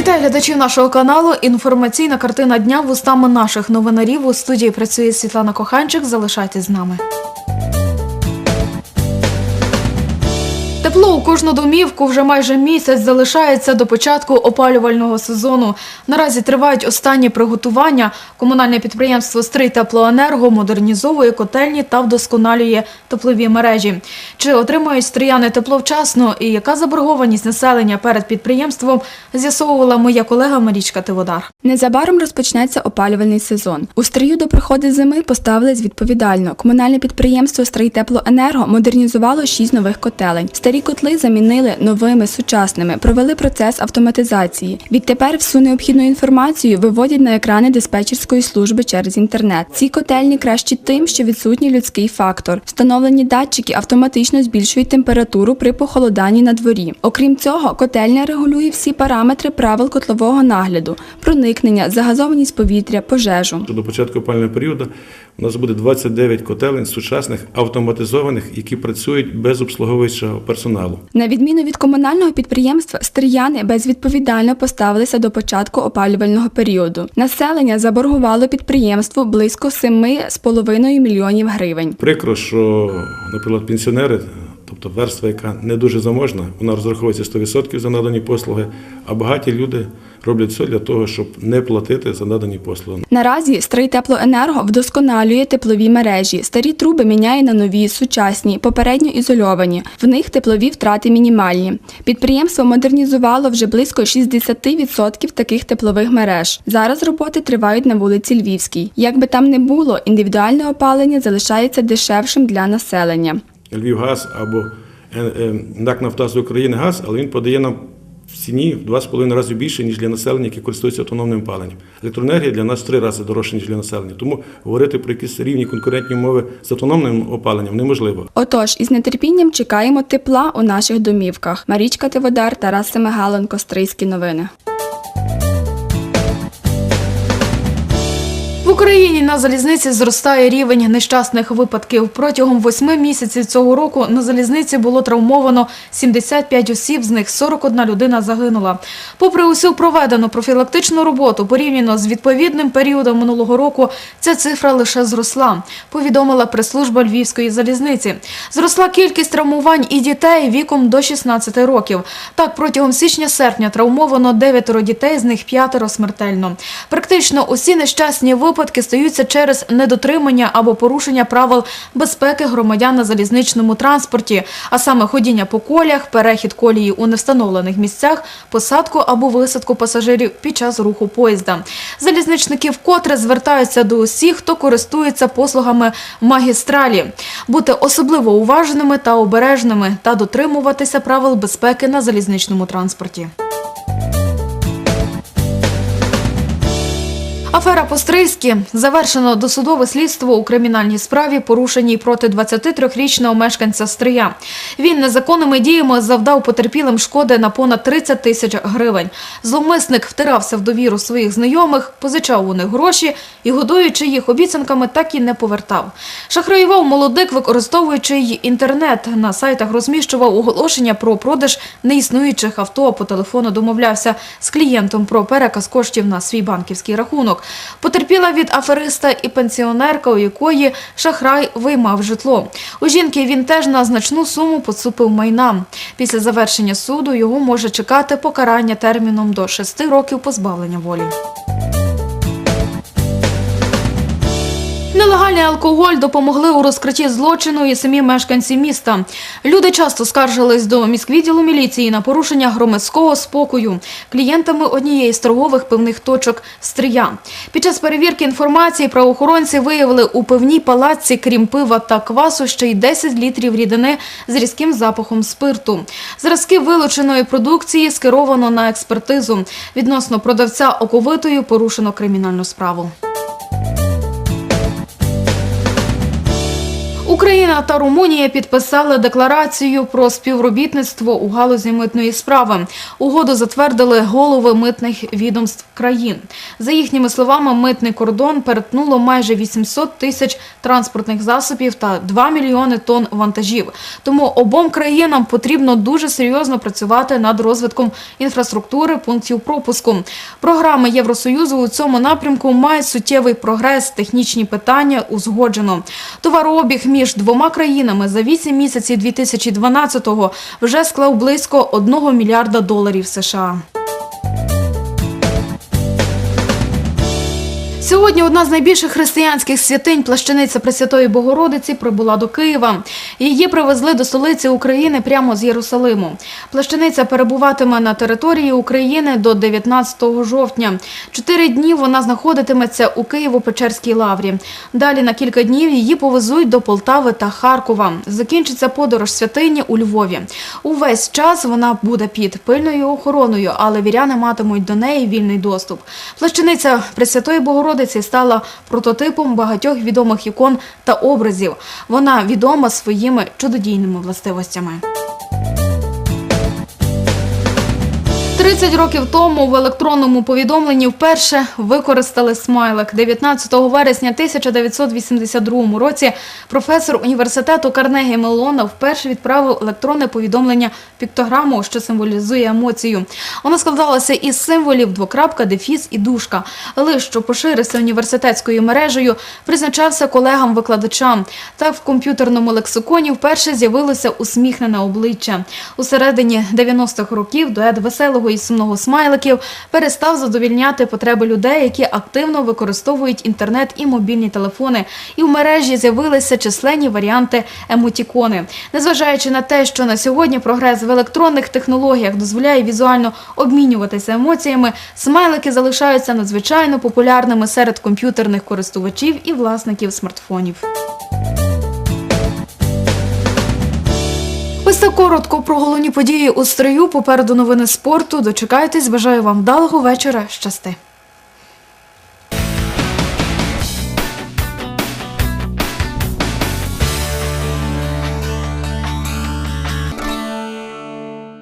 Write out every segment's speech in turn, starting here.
Вітаю глядачів нашого каналу. Інформаційна картина дня вустами наших новинарів. У студії працює Світлана Коханчик. Залишайтесь з нами. Кожну домівку вже майже місяць залишається до початку опалювального сезону. Наразі тривають останні приготування. Комунальне підприємство Стрий Теплоенерго модернізовує котельні та вдосконалює теплові мережі. Чи отримають стріяни тепло вчасно і яка заборгованість населення перед підприємством, з'ясовувала моя колега Марічка Тиводар. Незабаром розпочнеться опалювальний сезон. У стрію до приходу зими поставились відповідально. Комунальне підприємство «Стрийтеплоенерго» модернізувало шість нових котелень. Старі котли замінили новими сучасними, провели процес автоматизації. Відтепер всю необхідну інформацію виводять на екрани диспетчерської служби через інтернет. Ці котельні кращі тим, що відсутній людський фактор. Встановлені датчики автоматично збільшують температуру при похолоданні на дворі. Окрім цього, котельня регулює всі параметри правил котлового нагляду: проникнення, загазованість повітря, пожежу. До початку опального періоду у нас буде 29 котелень сучасних автоматизованих, які працюють без обслуговуючого персоналу. На відміну від комунального підприємства, стріяни безвідповідально поставилися до початку опалювального періоду. Населення заборгувало підприємству близько 7,5 мільйонів гривень. Прикро, що, наприклад, пенсіонери, тобто верства, яка не дуже заможна, вона розраховується 100% за надані послуги, а багаті люди роблять все для того, щоб не платити за надані послуги. Наразі «Стрийтеплоенерго» вдосконалює теплові мережі. Старі труби міняє на нові, сучасні, попередньо ізольовані. В них теплові втрати мінімальні. Підприємство модернізувало вже близько 60% таких теплових мереж. Зараз роботи тривають на вулиці Львівській. Як би там не було, індивідуальне опалення залишається дешевшим для населення. Львівгаз або е, е, НАК «Нафтогаз України газ, але він подає нам в ціні в 2,5 рази більше, ніж для населення, яке користується автономним опаленням. Електроенергія для нас в три рази дорожча, ніж для населення. Тому говорити про якісь рівні конкурентні умови з автономним опаленням неможливо. Отож, із нетерпінням чекаємо тепла у наших домівках. Марічка Тиводар, Тарас Семигален, Кострийські новини. Україні на залізниці зростає рівень нещасних випадків. Протягом восьми місяців цього року на залізниці було травмовано 75 осіб, з них 41 людина загинула. Попри усю проведену профілактичну роботу, порівняно з відповідним періодом минулого року, ця цифра лише зросла, повідомила прес-служба Львівської залізниці. Зросла кількість травмувань і дітей віком до 16 років. Так, протягом січня-серпня травмовано дев'ятеро дітей, з них п'ятеро смертельно. Практично усі нещасні випадки стаються через недотримання або порушення правил безпеки громадян на залізничному транспорті, а саме ходіння по колях, перехід колії у невстановлених місцях, посадку або висадку пасажирів під час руху поїзда. Залізничники вкотре звертаються до усіх, хто користується послугами магістралі, бути особливо уважними та обережними та дотримуватися правил безпеки на залізничному транспорті. Афера Пострийські завершено досудове слідство у кримінальній справі, порушеній проти 23-річного мешканця Стрия. Він незаконними діями завдав потерпілим шкоди на понад 30 тисяч гривень. Зловмисник втирався в довіру своїх знайомих, позичав у них гроші і, годуючи їх обіцянками, так і не повертав. Шахраював молодик, використовуючи й інтернет. На сайтах розміщував оголошення про продаж неіснуючих авто. По телефону домовлявся з клієнтом про переказ коштів на свій банківський рахунок. Потерпіла від афериста і пенсіонерка, у якої шахрай виймав житло. У жінки він теж на значну суму поцупив майна. Після завершення суду його може чекати покарання терміном до 6 років позбавлення волі. Нелегальний алкоголь допомогли у розкритті злочину і самі мешканці міста. Люди часто скаржились до міськвідділу міліції на порушення громадського спокою клієнтами однієї з торгових пивних точок Стрия. Під час перевірки інформації правоохоронці виявили у пивній палаці, крім пива та квасу, ще й 10 літрів рідини з різким запахом спирту. Зразки вилученої продукції скеровано на експертизу. Відносно продавця оковитою порушено кримінальну справу. Україна та Румунія підписали декларацію про співробітництво у галузі митної справи. Угоду затвердили голови митних відомств країн. За їхніми словами, митний кордон перетнуло майже 800 тисяч транспортних засобів та 2 мільйони тонн вантажів. Тому обом країнам потрібно дуже серйозно працювати над розвитком інфраструктури пунктів пропуску. Програми Євросоюзу у цьому напрямку мають суттєвий прогрес, технічні питання узгоджено. Товарообіг між двома країнами за 8 місяців 2012-го вже склав близько 1 мільярда доларів США. Сьогодні одна з найбільших християнських святинь плащаниця Пресвятої Богородиці прибула до Києва. Її привезли до столиці України прямо з Єрусалиму. Плащаниця перебуватиме на території України до 19 жовтня. Чотири дні вона знаходитиметься у Києво-Печерській лаврі. Далі на кілька днів її повезуть до Полтави та Харкова. Закінчиться подорож святині у Львові. Увесь час вона буде під пильною охороною, але віряни матимуть до неї вільний доступ. Плащаниця Пресвятої Богородиці стала прототипом багатьох відомих ікон та образів. Вона відома своїми чудодійними властивостями. 30 років тому в електронному повідомленні вперше використали смайлик. 19 вересня 1982 році професор університету Карнегі Мелона вперше відправив електронне повідомлення піктограму, що символізує емоцію. Воно складалося із символів двокрапка, дефіс і дужка. Лист, що поширився університетською мережею, призначався колегам-викладачам. Так в комп'ютерному лексиконі вперше з'явилося усміхнене обличчя. У середині 90-х років дует веселого і сумного смайликів перестав задовільняти потреби людей, які активно використовують інтернет і мобільні телефони. І в мережі з'явилися численні варіанти емотікони. Незважаючи на те, що на сьогодні прогрес в електронних технологіях дозволяє візуально обмінюватися емоціями, смайлики залишаються надзвичайно популярними серед комп'ютерних користувачів і власників смартфонів. Коротко про головні події у строю. Попереду новини спорту. Дочекайтесь. Бажаю вам вдалого вечора. Щасти.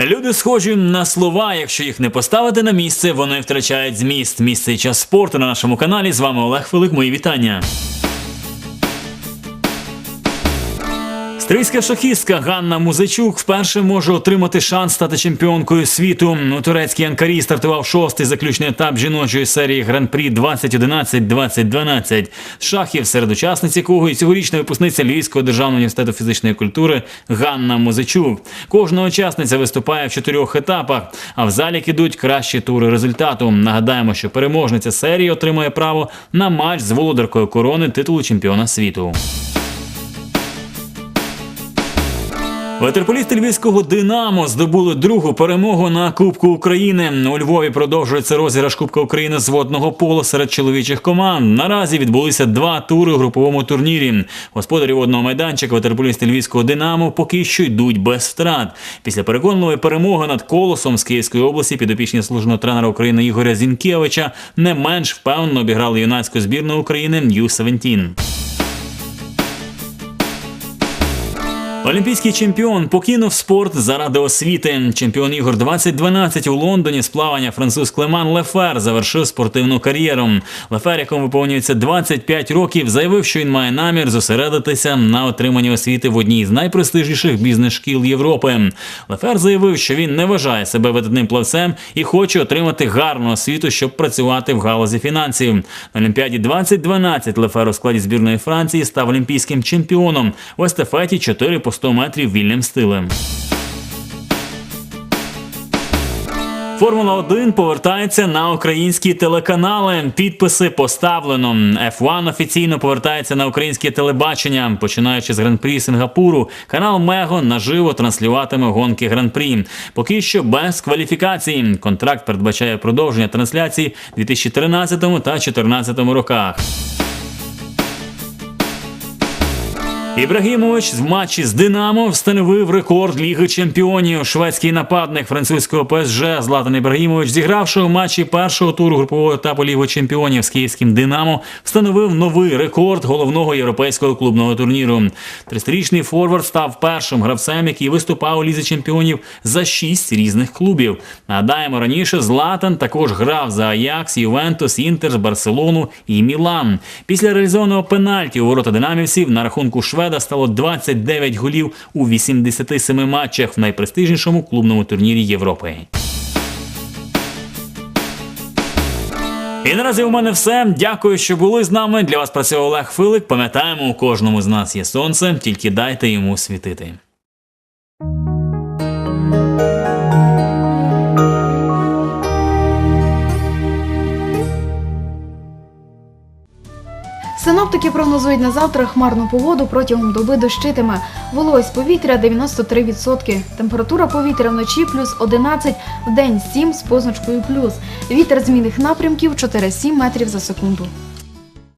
Люди схожі на слова. Якщо їх не поставити на місце, вони втрачають зміст. Місце і час спорту на нашому каналі. З вами Олег Филик. Мої вітання. Стрийська шахістка Ганна Музичук вперше може отримати шанс стати чемпіонкою світу. У турецькій Анкарі стартував шостий заключний етап жіночої серії Гран-прі 2011-2012. З шахів серед учасниць якого і цьогорічна випускниця Львівського державного університету фізичної культури Ганна Музичук. Кожна учасниця виступає в чотирьох етапах, а в залік ідуть кращі тури результату. Нагадаємо, що переможниця серії отримує право на матч з володаркою корони титулу чемпіона світу. Ветерполісти львівського Динамо здобули другу перемогу на Кубку України. У Львові продовжується розіграш Кубка України з водного полу серед чоловічих команд. Наразі відбулися два тури у груповому турнірі. Господарі водного майданчика ветерполісти львівського Динамо поки що йдуть без втрат. Після переконливої перемоги над колосом з Київської області підопічні служного тренера України Ігоря Зінкевича не менш впевнено обіграли юнацьку збірну України Ю-17. Олімпійський чемпіон покинув спорт заради освіти. Чемпіон ігор 2012 у Лондоні з плавання француз Клеман Лефер завершив спортивну кар'єру. Лефер, якому виповнюється 25 років, заявив, що він має намір зосередитися на отриманні освіти в одній з найпрестижніших бізнес-шкіл Європи. Лефер заявив, що він не вважає себе видатним плавцем і хоче отримати гарну освіту, щоб працювати в галузі фінансів. На Олімпіаді 2012 Лефер у складі збірної Франції став олімпійським чемпіоном в естафеті 4 по 100 метрів вільним стилем. Формула 1 повертається на українські телеканали. Підписи поставлено. F1 офіційно повертається на українське телебачення. Починаючи з гран-прі Сингапуру, канал Мего наживо транслюватиме гонки гран-прі. Поки що без кваліфікації. Контракт передбачає продовження трансляцій у 2013 та 2014 роках. Ібрагімович в матчі з Динамо встановив рекорд Ліги Чемпіонів. Шведський нападник французького ПСЖ Златан Ібрагімович, зігравши у матчі першого туру групового етапу Ліги Чемпіонів з київським Динамо, встановив новий рекорд головного європейського клубного турніру. 30-річний форвард став першим гравцем, який виступав у Лізі Чемпіонів за шість різних клубів. Нагадаємо, раніше Златан також грав за Аякс, Ювентус, Інтер, Барселону і Мілан. Після реалізованого пенальті у ворота динамівців на рахунку шведа стало 29 голів у 87 матчах в найпрестижнішому клубному турнірі Європи. І наразі у мене все. Дякую, що були з нами. Для вас працював Олег Филик. Пам'ятаємо, у кожному з нас є сонце, тільки дайте йому світити. Синоптики прогнозують на завтра хмарну погоду протягом доби дощитиме. Вологість повітря 93%. Температура повітря вночі плюс 11, в день 7 з позначкою плюс. Вітер змінних напрямків 4-7 метрів за секунду.